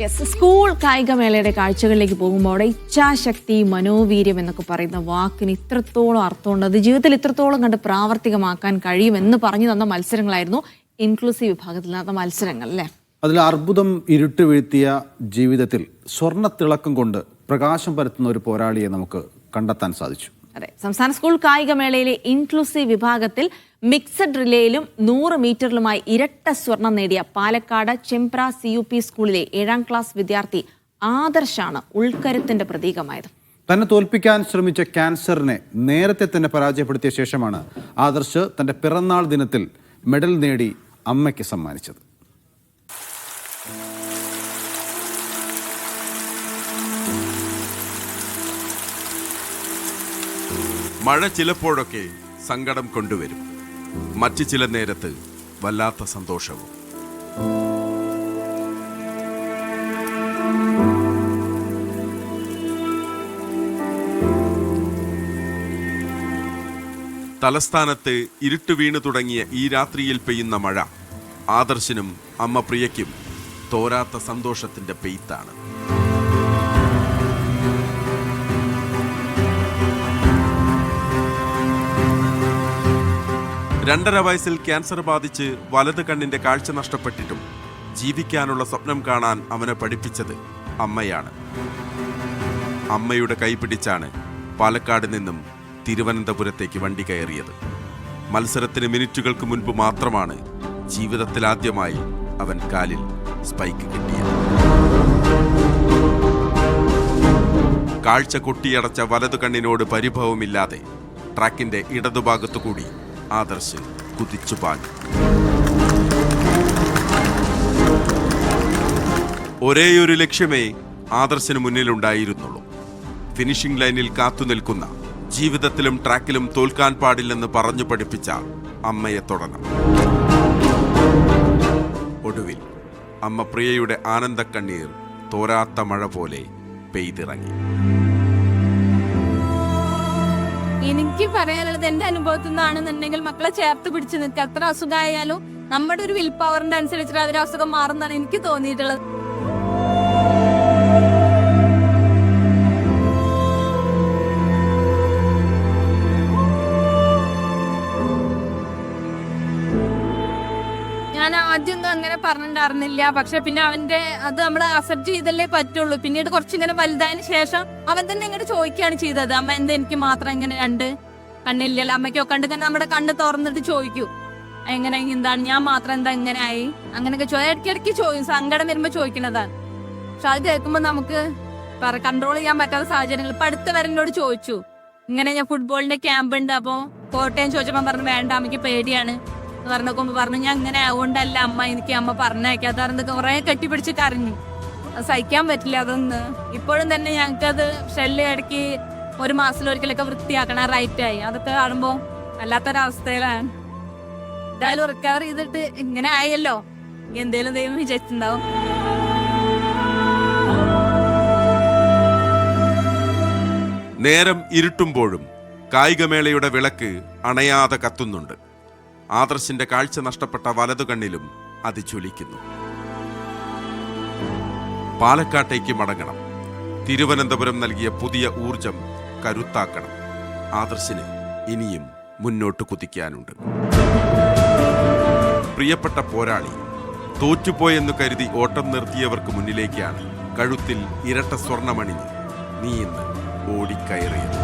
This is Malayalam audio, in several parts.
യെസ് സ്കൂൾ കായികമേളയുടെ കാഴ്ചകളിലേക്ക് പോകുമ്പോൾ അവിടെ ഇച്ഛാശക്തി മനോവീര്യം എന്നൊക്കെ പറയുന്ന വാക്കിന് ഇത്രത്തോളം അർത്ഥമുണ്ട്. അത് ജീവിതത്തിൽ ഇത്രത്തോളം കണ്ട് പ്രാവർത്തികമാക്കാൻ കഴിയുമെന്ന് പറഞ്ഞു തന്ന മത്സരങ്ങളായിരുന്നു ഇൻക്ലൂസീവ് വിഭാഗത്തിൽ നടന്ന മത്സരങ്ങൾ അല്ലേ? അതിൽ അർബുദം ഇരുട്ട് വീഴ്ത്തിയ ജീവിതത്തിൽ സ്വർണ തിളക്കം കൊണ്ട് പ്രകാശം പരത്തുന്ന ഒരു പോരാളിയെ നമുക്ക് കണ്ടെത്താൻ സാധിച്ചു. അതെ. സംസ്ഥാന സ്കൂൾ കായികമേളയിലെ ഇൻക്ലൂസീവ് വിഭാഗത്തിൽ മിക്സഡ് റിലേയിലും നൂറ് മീറ്ററിലുമായി ഇരട്ട സ്വർണം നേടിയ Palakkad Chembra C U P സ്കൂളിലെ ഏഴാം ക്ലാസ് വിദ്യാർത്ഥി ആദർശാണ് ഉൾക്കരുത്തിന്റെ പ്രതീകമായത്. തന്നെ തോൽപ്പിക്കാൻ ശ്രമിച്ച ക്യാൻസറിനെ നേരത്തെ തന്നെ പരാജയപ്പെടുത്തിയ ശേഷമാണ് ആദർശ് തന്റെ പിറന്നാൾ ദിനത്തിൽ മെഡൽ നേടി അമ്മയ്ക്ക് സമ്മാനിച്ചത്. മഴ ചിലപ്പോഴൊക്കെ സങ്കടം കൊണ്ടുവരും. മറ്റു ചില നേരത്ത് വല്ലാത്ത സന്തോഷവും. തലസ്ഥാനത്ത് ഇരുട്ട് വീണു തുടങ്ങിയ ഈ രാത്രിയിൽ പെയ്യുന്ന മഴ ആദർശനും അമ്മ പ്രിയയ്ക്കും തോരാത്ത സന്തോഷത്തിന്റെ പെയ്ത്താണ്. രണ്ടര വയസ്സിൽ ക്യാൻസർ ബാധിച്ച് വലത് കണ്ണിന്റെ കാഴ്ച നഷ്ടപ്പെട്ടിട്ടും ജീവിക്കാനുള്ള സ്വപ്നം കാണാൻ അവനെ പഠിപ്പിച്ചത് അമ്മയാണ്. അമ്മയുടെ കൈപിടിച്ചാണ് പാലക്കാട് നിന്നും തിരുവനന്തപുരത്തേക്ക് വണ്ടി കയറിയത്. മത്സരത്തിന് മിനിറ്റുകൾക്ക് മുൻപ് മാത്രമാണ് ജീവിതത്തിലാദ്യമായി അവൻ കാലിൽ സ്പൈക്ക് കിട്ടിയത്. കാഴ്ച കൊട്ടിയടച്ച വലതു കണ്ണിനോട് പരിഭവമില്ലാതെ ട്രാക്കിന്റെ ഇടതുഭാഗത്തു കൂടി ആദർശ് കുതിച്ചു പാഞ്ഞു. ഒരേയൊരു ലക്ഷ്യമേ ആദർശന് മുന്നിലുണ്ടായിരുന്നുള്ളൂ. ഫിനിഷിംഗ് ലൈനിൽ കാത്തുനിൽക്കുന്ന ജീവിതത്തിലും ട്രാക്കിലും തോൽക്കാൻ പാടില്ലെന്ന് പറഞ്ഞു പഠിപ്പിച്ച അമ്മയെ തുടരണം ഒടുവിൽ അമ്മ പ്രിയയുടെ ആനന്ദക്കണ്ണീർ തോരാത്ത മഴ പോലെ പെയ്തിറങ്ങി. എനിക്ക് പറയാനുള്ളത് എന്റെ അനുഭവത്തിൽ നിന്നാണെന്നുണ്ടെങ്കിൽ മക്കളെ ചേർത്ത് പിടിച്ചു നിൽക്കുക. എത്ര അസുഖമായാലും നമ്മുടെ ഒരു വിൽ പവറിന്റെ അനുസരിച്ചിട്ട് അതിന്റെ അസുഖം മാറുന്നതാണ് എനിക്ക് തോന്നിയിട്ടുള്ളത്. ഞാൻ ആദ്യമൊന്നും അങ്ങനെ പറഞ്ഞിട്ടുണ്ടായിരുന്നില്ല. പക്ഷെ പിന്നെ അവന്റെ അത് നമ്മൾ അക്സെപ്റ്റ് ചെയ്തല്ലേ പറ്റുള്ളൂ. പിന്നീട് കുറച്ചിങ്ങനെ വലുതായതിനു ശേഷം അവൻ തന്നെ ഇങ്ങോട്ട് ചോദിക്കുകയാണ് ചെയ്തത്. അമ്മ എന്താ എനിക്ക് മാത്രം ഇങ്ങനെ രണ്ട് കണ്ണില്ലല്ലോ? അമ്മയ്ക്കോ കണ്ട് തന്നെ നമ്മുടെ കണ്ണ് തുറന്നിട്ട് ചോദിക്കൂ. എങ്ങനെ എന്താണ്? ഞാൻ മാത്രം എന്താ ഇങ്ങനെ ആയി? അങ്ങനെയൊക്കെ ചോ ഇടയ്ക്കിടയ്ക്ക് ചോദിക്കും. സങ്കടം വരുമ്പോ ചോദിക്കണതാണ് പക്ഷെ അത് കേൾക്കുമ്പോ നമുക്ക് കൺട്രോൾ ചെയ്യാൻ പറ്റാത്ത സാഹചര്യങ്ങൾ. ഇപ്പൊ അടുത്ത വരനോട് ചോദിച്ചു. ഇങ്ങനെ ഞാൻ ഫുട്ബോളിന്റെ ക്യാമ്പ് ഉണ്ട്. അപ്പൊ കോട്ടയം ചോദിച്ചപ്പോ പറഞ്ഞു വേണ്ട അമ്മയ്ക്ക് പേടിയാണ്. എന്ന് പറഞ്ഞോക്കുമ്പോ പറഞ്ഞു ഞാൻ ഇങ്ങനെ ആവുകൊണ്ടല്ല അമ്മ എനിക്ക് അമ്മ പറഞ്ഞയക്കാത്ത പറഞ്ഞത് കുറെ കെട്ടിപ്പിടിച്ച് കരഞ്ഞു. സഹിക്കാൻ പറ്റില്ല അതൊന്ന്. ഇപ്പോഴും തന്നെ ഞങ്ങൾക്കത് ഷെല്ല് ഇടയ്ക്ക് ഒരു മാസത്തിലൊരിക്കലൊക്കെ വൃത്തിയാക്കണ റൈറ്റ് ആയി അതൊക്കെ കാണുമ്പോ വല്ലാത്തൊരവസ്ഥയിലാണ്. എന്തായാലും റിക്കവർ ചെയ്തിട്ട് ഇങ്ങനെ ആയല്ലോ. എന്തേലും ദൈവം വിചാരിച്ചിട്ടുണ്ടാവും. നേരം ഇരുട്ടുമ്പോഴും കായികമേളയുടെ വിളക്ക് അണയാതെ കത്തുന്നുണ്ട്. ആദർശിന്റെ കാഴ്ച നഷ്ടപ്പെട്ട വലതു കണ്ണിലും അത് ജ്വലിക്കുന്നു. പാലക്കാട്ടേക്ക് മടങ്ങണം. തിരുവനന്തപുരം നൽകിയ പുതിയ ഊർജം കരുത്താക്കണം. ആദർശിന് ഇനിയും മുന്നോട്ട് കുതിക്കാനുണ്ട്. പ്രിയപ്പെട്ട പോരാളി തോറ്റുപോയെന്ന് കരുതി ഓട്ടം നിർത്തിയവർക്ക് മുന്നിലേക്കാണ് കഴുത്തിൽ ഇരട്ട സ്വർണമണിഞ്ഞ് നീ ഇന്ന് ഓടിക്കയറിയത്.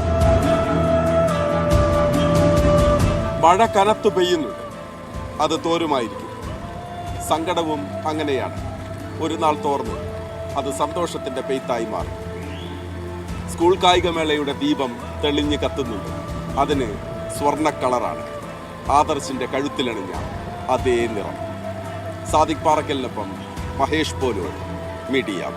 മഴ കനത്തു പെയ്യുന്നുണ്ട് അത് തോരുമായിരിക്കും. സങ്കടവും അങ്ങനെയാണ്. ഒരു നാൾ തോർന്ന്. അത് സന്തോഷത്തിന്റെ പെയ്ത്തായി മാറും. സ്കൂൾ കായികമേളയുടെ ദീപം തെളിഞ്ഞ് കത്തുന്നുണ്ട് അതിന് സ്വർണ കളറാണ്. ആദർശിന്റെ കഴുത്തിലണിഞ്ഞ അതേ നിറം. സാദിഖ് പാറക്കലിനൊപ്പം മഹേഷ് പോലൂർ മീഡിയ